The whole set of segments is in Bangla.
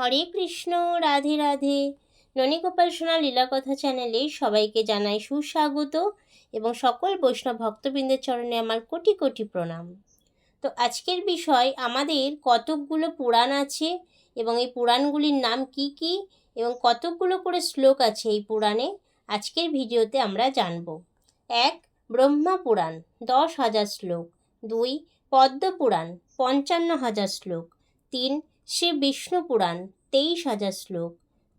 হরে কৃষ্ণ, রাধে রাধে। ননীগোপাল সোনা লীলাকথা চ্যানেলে সবাইকে জানাই সুস্বাগত এবং সকল বৈষ্ণব ভক্তবৃন্দের চরণে আমার কোটি কোটি প্রণাম। তো আজকের বিষয়, আমাদের কতকগুলো পুরাণ আছে এবং এই পুরাণগুলির নাম কি কি এবং কতকগুলো করে শ্লোক আছে এই পুরাণে, আজকের ভিডিওতে আমরা জানব। এক, ব্রহ্মা পুরাণ, দশ হাজার শ্লোক। দুই, পদ্ম পুরাণ, পঞ্চান্ন হাজার শ্লোক। তিন শ্রী বিষ্ণু পুরাণ, তেইশ হাজার শ্লোক।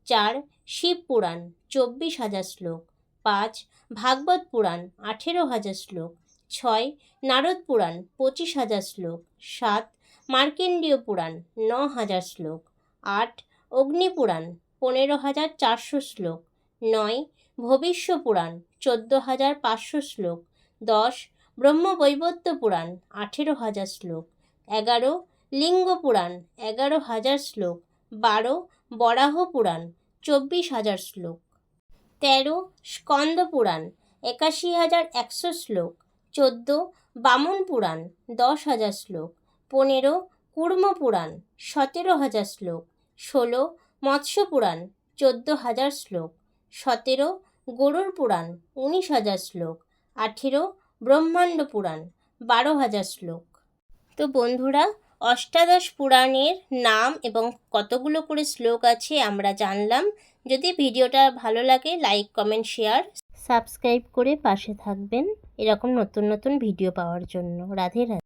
চার, শিব পুরাণ, চব্বিশ হাজার শ্লোক। পাঁচ, ভাগবত পুরাণ, আঠেরো হাজার শ্লোক। ছয়, নারদ পুরাণ, পঁচিশ হাজার শ্লোক। সাত মার্কেন্ডীয় পুরাণ, ন হাজার শ্লোক। আট, অগ্নি পুরাণ, পনেরো হাজার চারশো শ্লোক। নয়, ভবিষ্য পুরাণ, চোদ্দ হাজার পাঁচশো শ্লোক। দশ ব্রহ্মবৈবত্য পুরাণ, আঠেরো হাজার শ্লোক। এগারো লিঙ্গ পুরাণ, এগারো হাজার শ্লোক, বারো বরাহ পুরাণ, চব্বিশ হাজার শ্লোক। তেরো স্কন্দ পুরাণ, একাশি হাজার একশো শ্লোক, চোদ্দ বামন পুরাণ, দশ হাজার শ্লোক, পনেরো কুর্ম পুরাণ, সতেরো হাজার শ্লোক, ষোলো মৎস্য পুরাণ, চোদ্দ হাজার শ্লোক, সতেরো গরুর পুরাণ, উনিশ হাজার শ্লোক, আঠেরো ব্রহ্মাণ্ড পুরাণ, বারো হাজার শ্লোক। তো বন্ধুরা অষ্টাদশ পুরাণের নাম এবং কতগুলো করে শ্লোক আছে আমরা জানলাম। যদি ভিডিওটা ভালো লাগে লাইক কমেন্ট শেয়ার সাবস্ক্রাইব করে পাশে থাকবেন। এরকম নতুন নতুন ভিডিও পাওয়ার জন্য। রাধে রাধে।